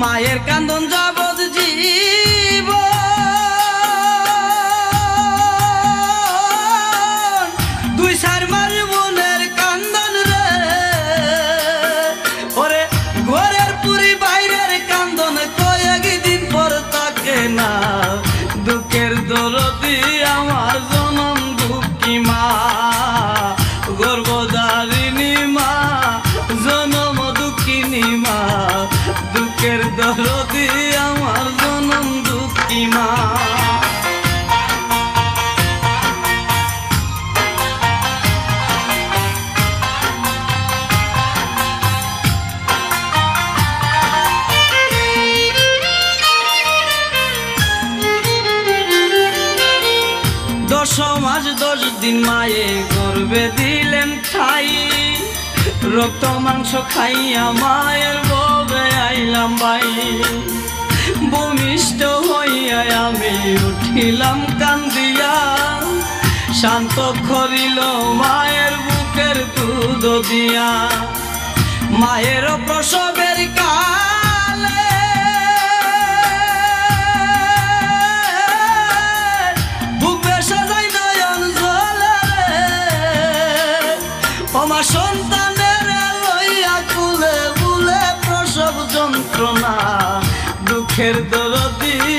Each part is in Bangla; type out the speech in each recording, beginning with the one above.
মায়ের কান্দন দরদি আমার জনম দুঃখী মা। দশ মাস দশ দিন মায়ে গর্বে দিলেন খাই রক্ত মাংস খাইয়া মায়ের ববে আইলাম বাই ভূমিষ্ঠ হইয়া আমি উঠিলাম কান্দিয়া। শান্ত করিল মায়ের বুকের দুধ দিয়া। মায়ের প্রসবের দুঃখের দরদি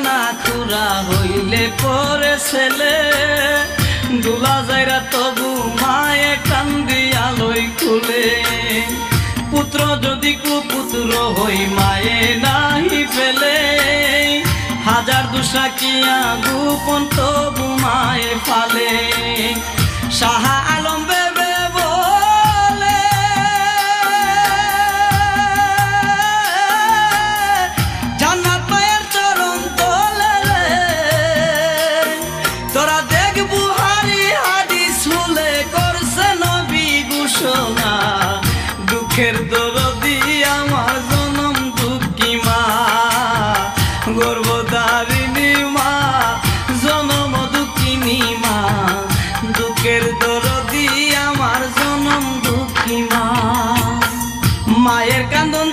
কানা খুরা হইলে পরে ছেলে। দুলা যাইরা তবু মায়ে কান্দি আলোই খুলে। পুত্র যদি কুপুত্র হই মায়ে নাহি ফেলে। হাজার দুসা কিয়া গোপন তবু মায়ে ফালে। সাহা আলম দরদি আমার জনম দুঃখী মা। মায়ের কান্দন